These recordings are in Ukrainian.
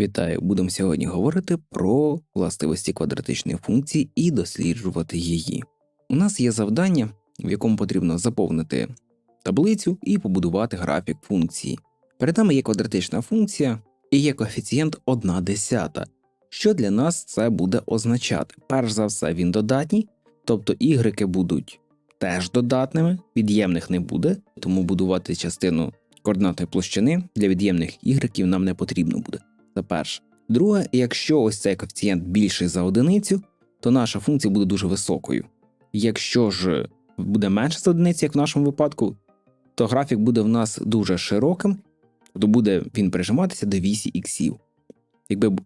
Вітаю! Будемо сьогодні говорити про властивості квадратичної функції і досліджувати її. У нас є завдання, в якому потрібно заповнити таблицю і побудувати графік функції. Перед нами є квадратична функція і є коефіцієнт 1 десята. Що для нас це буде означати? Перш за все, він додатній, тобто ігреки будуть теж додатними, від'ємних не буде, тому будувати частину координатної площини для від'ємних ігреків нам не потрібно буде. Це перше. Друге, якщо ось цей коефіцієнт більший за одиницю, то наша функція буде дуже високою. Якщо ж буде менше за одиниці, як в нашому випадку, то графік буде в нас дуже широким, то буде він прижиматися до вісі іксів. Якби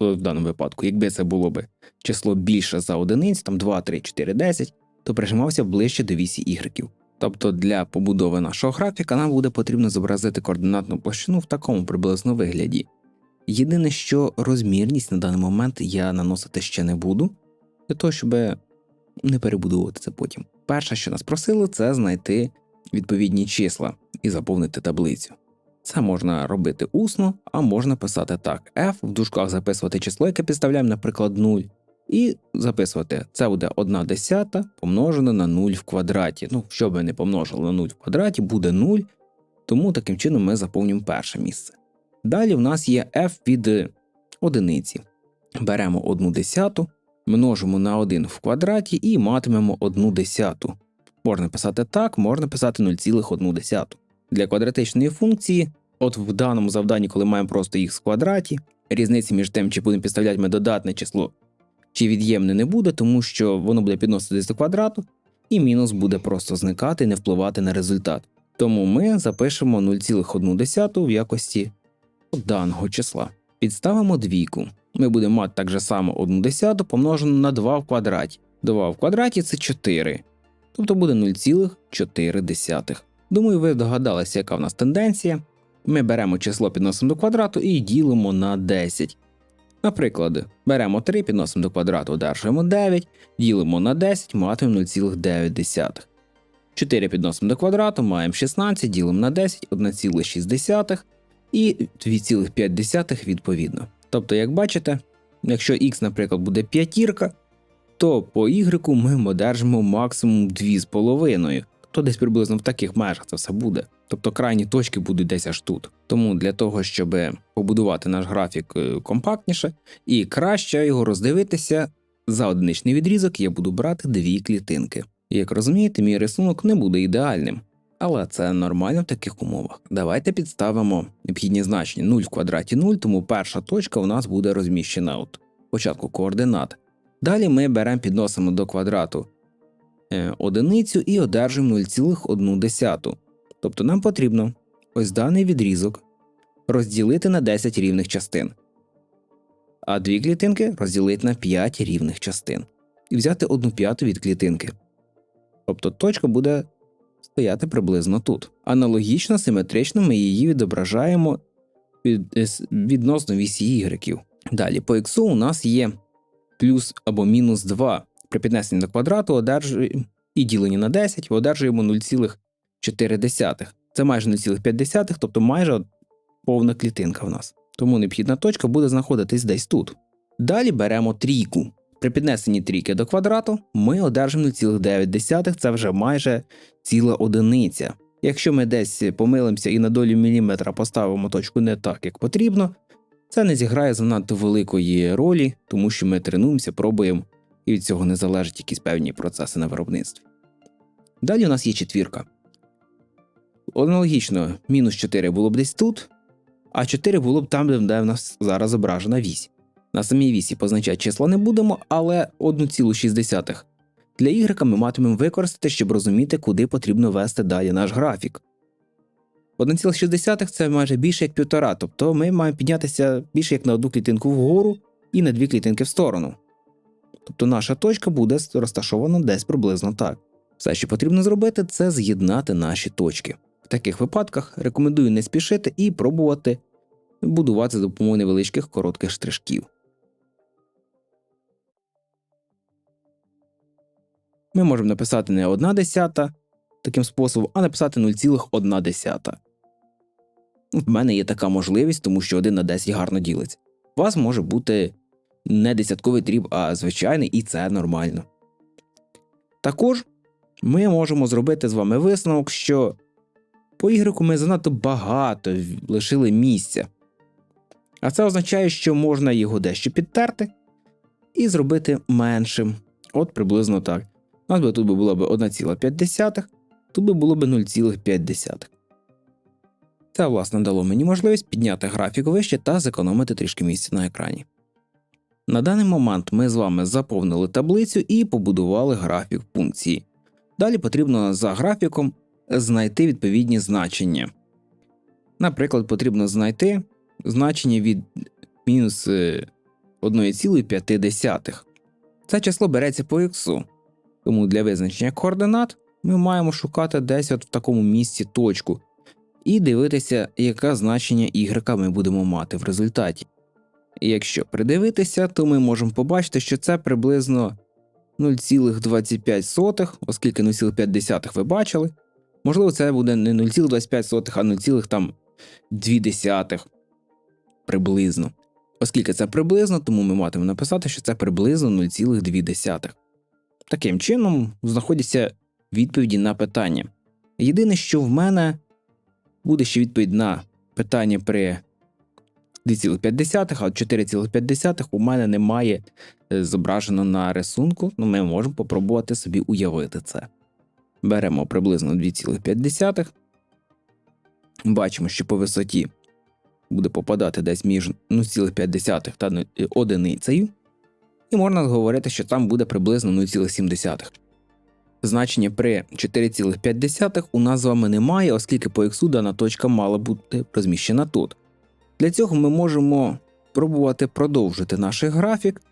в даному випадку, якби це було б число більше за одиниць, там 2, 3, 4, 10, то прижимався ближче до вісі ігреків. Тобто для побудови нашого графіка нам буде потрібно зобразити координатну площину в такому приблизно вигляді. Єдине, що розмірність на даний момент я наносити ще не буду, для того, щоб не перебудовувати це потім. Перше, що нас просили, це знайти відповідні числа і заповнити таблицю. Це можна робити усно, а можна писати так: f в дужках записувати число, яке підставляємо, наприклад, 0, і записувати це буде 1 десята помножено на 0 в квадраті. Ну, що би не помножили на 0 в квадраті, буде 0, тому таким чином ми заповнюємо перше місце. Далі в нас є f від одиниці. Беремо 1 десяту, множимо на 1 в квадраті і матимемо 1 десяту. Можна писати так, можна писати 0,1. Для квадратичної функції, от в даному завданні, коли маємо просто їх в квадраті, різниці між тим, чи будемо підставляти ми додатне число, чи від'ємне не буде, тому що воно буде підноситись до квадрату, і мінус буде просто зникати і не впливати на результат. Тому ми запишемо 0,1 в якості даного числа. Підставимо двійку. Ми будемо мати так же само 1 десяту помножену на 2 в квадраті. 2 в квадраті це 4. Тобто буде 0,4. Думаю, ви догадалися, яка в нас тенденція. Ми беремо число, підносимо до квадрату і ділимо на 10. Наприклад, беремо 3, підносимо до квадрату, одержуємо 9, ділимо на 10, матимемо 0,9. 4 підносимо до квадрату, маємо 16, ділимо на 10, 1,6 і 2,5 відповідно. Тобто, як бачите, якщо x, наприклад, буде п'ятірка, то по y ми одержимо максимум 2,5. Тобто десь приблизно в таких межах це все буде. Тобто крайні точки будуть десь аж тут. Тому для того, щоб побудувати наш графік е, компактніше і краще його роздивитися, за одиничний відрізок я буду брати дві клітинки. Як розумієте, мій рисунок не буде ідеальним. Але це нормально в таких умовах. Давайте підставимо необхідні значення 0 в квадраті 0, тому перша точка у нас буде розміщена от початку координат. Далі ми беремо підносимо до квадрату е, одиницю і одержимо 0,1. Тобто нам потрібно ось даний відрізок розділити на 10 рівних частин, а дві клітинки розділити на 5 рівних частин і взяти одну п'яту від клітинки. Тобто точка буде стояти приблизно тут. Аналогічно симетрично ми її відображаємо від, е, відносно вісі ігреків. Далі по х у нас є плюс або мінус 2. При піднесенні до квадрату одержуємо і діленні на 10 одержуємо 0,4. Це майже 0,5, тобто майже повна клітинка в нас. Тому необхідна точка буде знаходитись десь тут. Далі беремо трійку. При піднесенні трійки до квадрату ми одержимо 0,9, це вже майже ціла одиниця. Якщо ми десь помилимося і на долю міліметра поставимо точку не так, як потрібно, це не зіграє занадто великої ролі, тому що ми тренуємося, пробуємо, і від цього не залежать якісь певні процеси на виробництві. Далі у нас є четвірка. Аналогічно, мінус 4 було б десь тут, а 4 було б там, де в нас зараз зображена вісь. На самій вісі позначати числа не будемо, але 1,6 для Y ми матимемо використати, щоб розуміти, куди потрібно вести далі наш графік. 1,6 це майже більше як півтора, тобто ми маємо піднятися більше як на одну клітинку вгору і на дві клітинки в сторону. Тобто наша точка буде розташована десь приблизно так. Все, що потрібно зробити, це з'єднати наші точки. В таких випадках рекомендую не спішити і пробувати будувати за допомогою невеличких коротких штришків. Ми можемо написати не 1 десята таким способом, а написати 0,1. В мене є така можливість, тому що 1 на 10 гарно ділиться. У вас може бути не десятковий дріб, а звичайний, і це нормально. Також ми можемо зробити з вами висновок, що по ігрику ми занадто багато лишили місця. А це означає, що можна його дещо підтерти і зробити меншим. От приблизно так. У нас би тут було б 1,5, тут би було б 0,5. Це, власне, дало мені можливість підняти графік вище та зекономити трішки місця на екрані. На даний момент ми з вами заповнили таблицю і побудували графік функції. Далі потрібно за графіком знайти відповідні значення. Наприклад, потрібно знайти значення від мінус 1,5. Це число береться по х. Тому для визначення координат ми маємо шукати десь от в такому місці точку і дивитися, яке значення y ми будемо мати в результаті. І якщо придивитися, то ми можемо побачити, що це приблизно 0,25, оскільки 0,5 ви бачили. Можливо, це буде не 0,25, а 0,2 приблизно. Оскільки це приблизно, тому ми матимемо написати, що це приблизно 0,2. Таким чином знаходяться відповіді на питання. Єдине, що в мене буде ще відповідь на питання при 2,5, а 4,5 у мене немає е, зображено на рисунку, ну ми можемо попробувати собі уявити це. Беремо приблизно 2,5. Бачимо, що по висоті буде попадати десь між 0,5 та одиницею. І можна говорити, що там буде приблизно 0,7. Значення при 4,5 у нас з вами немає, оскільки по х дана точка мала бути розміщена тут. Для цього ми можемо пробувати продовжити наш графік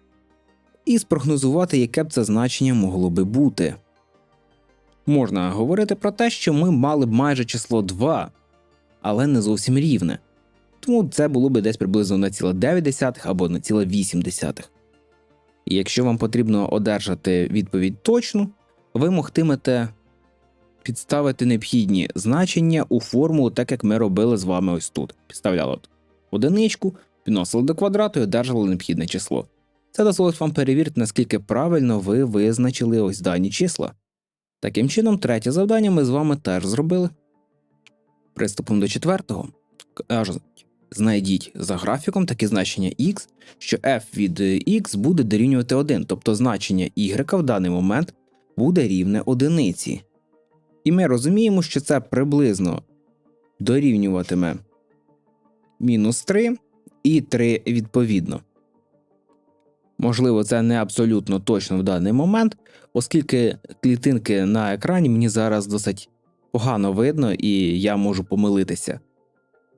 і спрогнозувати, яке б це значення могло би бути. Можна говорити про те, що ми мали б майже число 2, але не зовсім рівне. Тому це було б десь приблизно на 0,9 або на 0,8. І якщо вам потрібно одержати відповідь точну, ви могтимете підставити необхідні значення у формулу, так як ми робили з вами ось тут. Підставляли одиничку, підносили до квадрату і одержали необхідне число. Це дозволить вам перевірити, наскільки правильно ви визначили ось дані числа. Таким чином, третє завдання ми з вами теж зробили. Приступом до четвертого знайдіть за графіком таке значення x, що f від x буде дорівнювати 1, тобто значення y в даний момент буде рівне одиниці. І ми розуміємо, що це приблизно дорівнюватиме мінус 3 і 3 відповідно. Можливо, це не абсолютно точно в даний момент, оскільки клітинки на екрані мені зараз досить погано видно і я можу помилитися.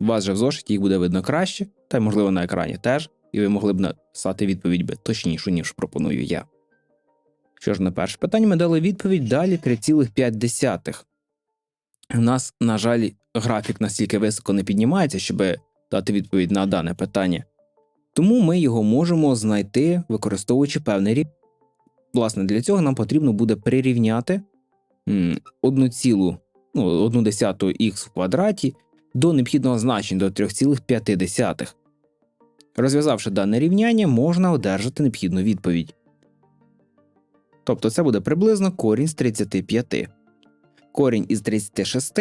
У вас же в зошиті їх буде видно краще, та й, можливо, на екрані теж, і ви могли б написати відповідь би точнішу, ніж пропоную я. Що ж, на перше питання ми дали відповідь далі 3,5. У нас, на жаль, графік настільки високо не піднімається, щоб дати відповідь на дане питання. Тому ми його можемо знайти, використовуючи певний рівень. Власне, для цього нам потрібно буде прирівняти 1 цілу, ну, 1 десяту х в квадраті до необхідного значення до 3,5. Розв'язавши дане рівняння, можна одержати необхідну відповідь. Тобто це буде приблизно корінь з 35. Корінь із 36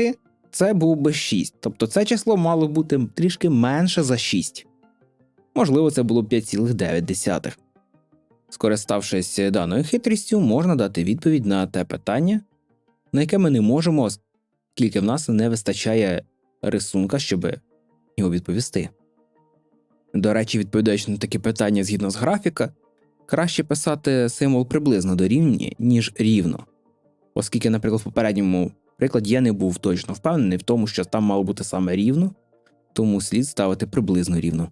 це був би 6, тобто це число мало бути трішки менше за 6. Можливо, це було 5,9. Скориставшись даною хитрістю, можна дати відповідь на те питання, на яке ми не можемо, оскільки в нас не вистачає рисунка, щоб його відповісти. До речі, відповідаючи на такі питання згідно з графіка, краще писати символ приблизно дорівнює, ніж рівно, оскільки, наприклад, в попередньому прикладі я не був точно впевнений в тому, що там мало бути саме рівно, тому слід ставити приблизно рівно.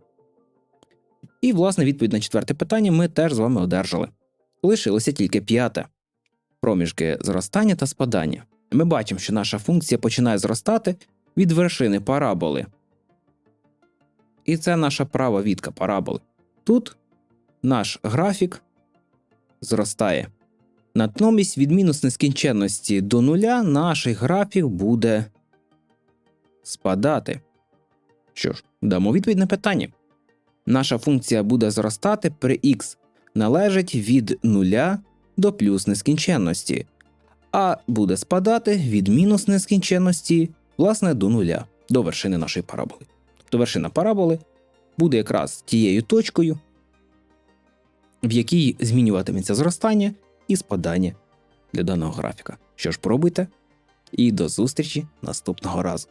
І, власне, відповідь на четверте питання ми теж з вами одержали. Лишилося тільки п'яте проміжки зростання та спадання. Ми бачимо, що наша функція починає зростати від вершини параболи. І це наша права відка параболи. Тут наш графік зростає. Натомість від мінус нескінченності до нуля наш графік буде спадати. Що ж, дамо відповідь на питання. наша функція буде зростати при х належить від 0 до плюс нескінченності, а буде спадати від мінус нескінченності власне до нуля, до вершини нашої параболи. Тобто вершина параболи буде якраз тією точкою, в якій змінюватиметься зростання і спадання для даного графіка. Що ж, пробуйте, і до зустрічі наступного разу.